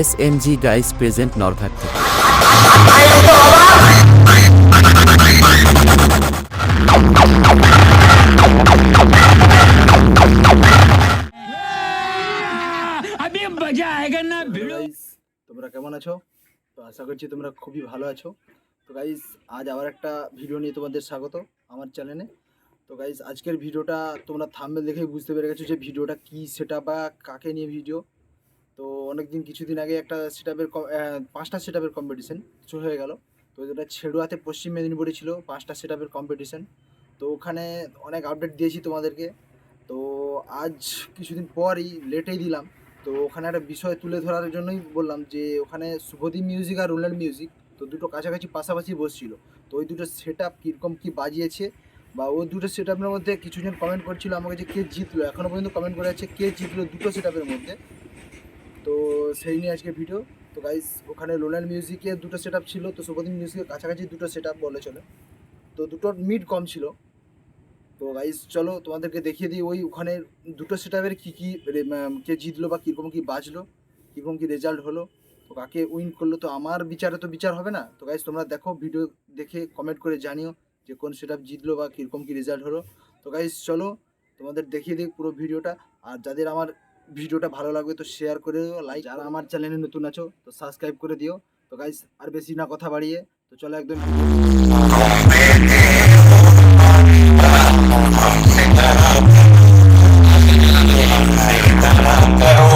S M G guys present নরভাগ থেকে তোমরা কেমন আছো? তো আশা করছি তোমরা খুবই ভালো আছো। তো গাইজ আজ আবার একটা ভিডিও নিয়ে তোমাদের স্বাগত আমার চ্যানেলে তো গাইজ আজকের ভিডিওটা তোমরা থামবে দেখেই বুঝতে পেরে গেছো যে ভিডিওটা কী সেটা বা কাকে নিয়ে ভিডিও তো অনেক অনেকদিন কিছুদিন আগে একটা সেটআপের পাঁচটা সেটআপের কম্পিটিশন শুরু হয়ে গেল। তো যেটা ছেড়ুয়াতে পশ্চিম মেদিনীপুরে ছিল, পাঁচটা সেটআপের কম্পিটিশন তো ওখানে অনেক আপডেট দিয়েছি তোমাদেরকে। তো আজ কিছুদিন পরই লেটেই দিলাম। তো ওখানে একটা বিষয় তুলে ধরার জন্যই বললাম যে, ওখানে শুভদীপ মিউজিক আর রুলার মিউজিক তো দুটো কাছাকাছি পাশাপাশি বসছিল। তো ওই দুটো সেট আপ কীরকম কী বাজিয়েছে বা ওই দুটো সেট আপের মধ্যে কিছুজন কমেন্ট করছিল আমাকে যে কে জিতলো। এখনও পর্যন্ত কমেন্ট করে আছে কে জিতলো দুটো সেট আপের মধ্যে। সেই নিয়ে আজকে ভিডিও তো গাইস ওখানে লোনাল মিউজিকের দুটো সেট আপ ছিল, তো শুভদীপ মিউজিকের কাছাকাছি দুটো সেট আপ বলে চলে। তো দুটোর মিড কম ছিল। তো গাইস চলো তোমাদেরকে দেখিয়ে দিই ওই ওখানে দুটো সেটআপের কী কী কে জিতলো বা কীরকম কী বাজলো, কীরকম কী রেজাল্ট হলো, তো কাকে উইন করল, তো আমার বিচারে তো বিচার হবে না। তো গাইস তোমরা দেখো ভিডিও দেখে কমেন্ট করে জানিও যে কোন সেটআপ জিতলো বা কীরকম কী রেজাল্ট হলো। তো গাইস চলো তোমাদের দেখিয়ে দিই পুরো ভিডিওটা আর যাদের আমার ভিডিওটা ভালো লাগবে তো শেয়ার করে দিও লাইক যারা আমার চ্যানেলে নতুন আছো, তো সাবস্ক্রাইব করে দিও। তো গাইস আর বেশি না কথা বাড়িয়ে, তো চলো একদম Pero